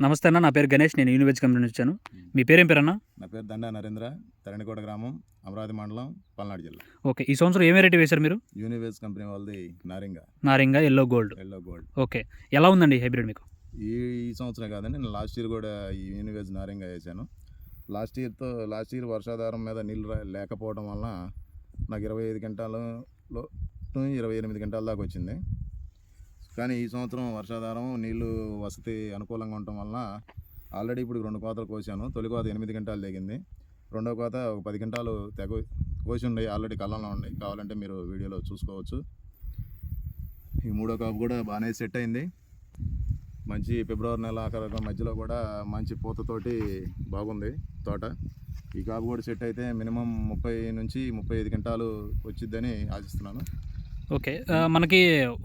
నమస్తే అన్న నా పేరు గణేష్ నేను యూనివర్జ్ కంపెనీ నుంచి వచ్చాను. మీ పేరేం పేరు అన్న నా పేరు దండా నరేంద్ర తరణికోట గ్రామం అమరావతి మండలం పల్నాడు జిల్లా. ఓకే ఈ సంవత్సరం ఏ వెరైటీ వేశారు మీరు? యూనివేస్ కంపెనీ వాళ్ళది నారింగ. నారింగ yellow gold. Yellow gold. Okay ఎలా ఉందండి హైబ్రిడ్ మీకు? ఈ ఈ సంవత్సరం కాదండి నేను లాస్ట్ ఇయర్ కూడా ఈ యూనివేస్ నారింగ వేసాను లాస్ట్ ఇయర్తో లాస్ట్ ఇయర్ వర్షాధారం మీద నీళ్ళు లేకపోవడం వలన నాకు ఇరవై ఐదు గంటలు ఇరవై ఎనిమిది గంటల దాకా వచ్చింది. కానీ ఈ సంవత్సరం వర్షాధారం నీళ్ళు వసతి అనుకూలంగా ఉండటం వలన ఆల్రెడీ ఇప్పుడు రెండు కోతలు కోసాను. తొలి కోత ఎనిమిది గంటలు తెగింది. రెండో కోత ఒక పది గంటలు తెగ కోసి ఉన్నాయి ఆల్రెడీ కళ్ళంలో ఉన్నాయి కావాలంటే మీరు వీడియోలో చూసుకోవచ్చు. ఈ మూడో కాపు కూడా బాగానే సెట్ అయింది. మంచి ఫిబ్రవరి నెల ఆఖరి మధ్యలో కూడా మంచి పూతతోటి బాగుంది తోట. ఈ కాపు కూడా సెట్ అయితే మినిమం ముప్పై నుంచి ముప్పై ఐదు గంటలు వచ్చిద్దని ఆశిస్తున్నాను. ఓకే. మనకి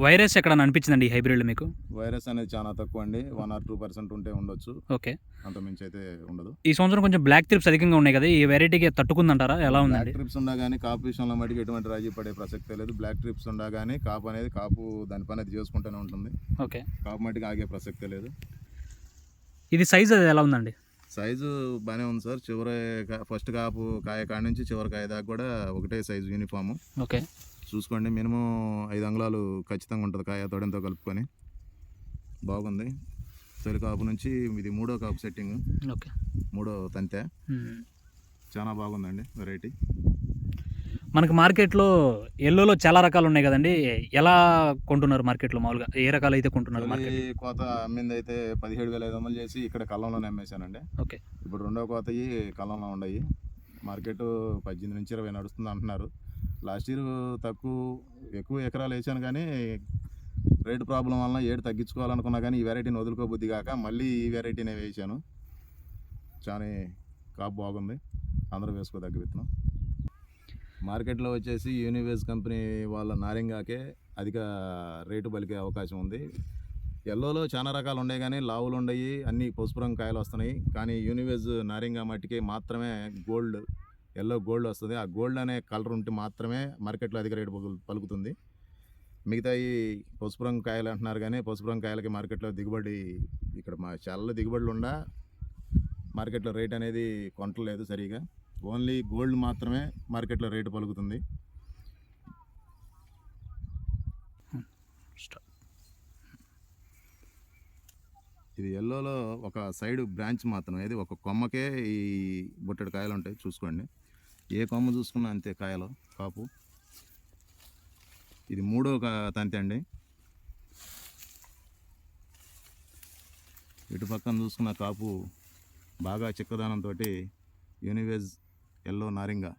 వైరస్ ఎక్కడ అనిపించిందండి ఈ హైబ్రిడ్ మీకు? వైరస్ అనేది చాలా తక్కువ అండి వన్ ఆర్ టూ పర్సెంట్ ఉంటే ఉండొచ్చు. ఓకే. అంత మించి అయితే ఉండదు. ఈ సంవత్సరం కొంచెం బ్లాక్ త్రిప్స్ అధికంగా ఉన్నాయి కదా ఈ వెరైటీకి తట్టుకుందంటారా? ఎలా బ్లాక్ ఉందండి? ట్రిప్స్ ఉండగానే కాపు విషయంలో మటుకు ఎటువంటి రాజీ పడే ప్రసక్తే లేదు. బ్లాక్ ట్రిప్స్ ఉండగానే కాపు అనేది కాపు దాని పని అది చేసుకుంటూనే ఉంటుంది. ఓకే. కాపు మటుకు ఆగే ప్రసక్తే లేదు. ఇది సైజ్ అది ఎలా ఉందండి? సైజు బాగానే ఉంది సార్. చివరి ఫస్ట్ కాపు కాయ కాడ నుంచి చివరి కాయ దాకా కూడా ఒకటే సైజు యూనిఫాము. ఓకే. చూసుకోండి. మినిమం ఐదు అంగుళాలు ఖచ్చితంగా ఉంటుంది కాయ తొడంతో కలుపుకొని. బాగుంది. తొలి కాపు నుంచి ఇది మూడో కాపు సెట్టింగ్. ఓకే. మూడో తంతె. చాలా బాగుందండి వెరైటీ. మనకి మార్కెట్లో ఎల్లోలో చాలా రకాలు ఉన్నాయి కదండి. ఎలా కొంటున్నారు మార్కెట్లో మామూలుగా? ఏ రకాలు అయితే కొంటున్నారు కోత అమ్మింది అయితే పదిహేడు వేల ఐదు వందలు చేసి ఇక్కడ కళ్ళంలోనే అమ్మేశానండి. ఓకే. ఇప్పుడు రెండో కోత కళ్ళంలో ఉన్నాయి. మార్కెట్ పద్దెనిమిది నుంచి ఇరవై నడుస్తుంది అంటున్నారు. లాస్ట్ ఇయర్ తక్కువ ఎక్కువ ఎకరాలు వేసాను కానీ రేటు ప్రాబ్లం వలన ఏడు తగ్గించుకోవాలనుకున్నా కానీ ఈ వెరైటీని వదులుకోబుద్ది కాక మళ్ళీ ఈ వెరైటీనే వేసాను. చాలా కాపు బాగుంది. అందరూ వేసుకోదగ్గ విత్తనం. మార్కెట్లో వచ్చేసి యూనివేస్ కంపెనీ వాళ్ళ నారింగాకే అధిక రేటు పలికే అవకాశం ఉంది. ఎల్లోలో చాలా రకాలు ఉన్నాయి కానీ లావులు ఉన్నాయి అన్ని పసుపు రంగు కాయలు వస్తున్నాయి. కానీ యూనివేజ్ నారింగా మట్టికి మాత్రమే గోల్డ్ ఎల్లో గోల్డ్ వస్తుంది. ఆ గోల్డ్ అనే కలర్ ఉంటే మాత్రమే మార్కెట్లో అధిక రేటు పలుకు- పలుకుతుంది. మిగతా ఈ పసుపు రంగు కాయలు అంటున్నారు కానీ పసుపు రంగు కాయలకి మార్కెట్లో దిగుబడి ఇక్కడ మా చాలా దిగుబడులు ఉండా మార్కెట్లో రేట్ అనేది కొంటలేదు సరిగా. ఓన్లీ గోల్డ్ మాత్రమే మార్కెట్లో రేటు పలుకుతుంది. ఇది ఎల్లోలో ఒక సైడ్ బ్రాంచ్ మాత్రం ఏది ఒక కొమ్మకే ఈ బుట్టెడు కాయలు ఉంటాయి. చూసుకోండి. ఏ కొమ్మ చూసుకున్నా అంతే కాయలు కాపు. ఇది మూడో తంతి అండి. ఇటు పక్కన చూసుకున్న కాపు బాగా చిక్కదానంతో యూనివేజ్ ఎల్లో నారింగ.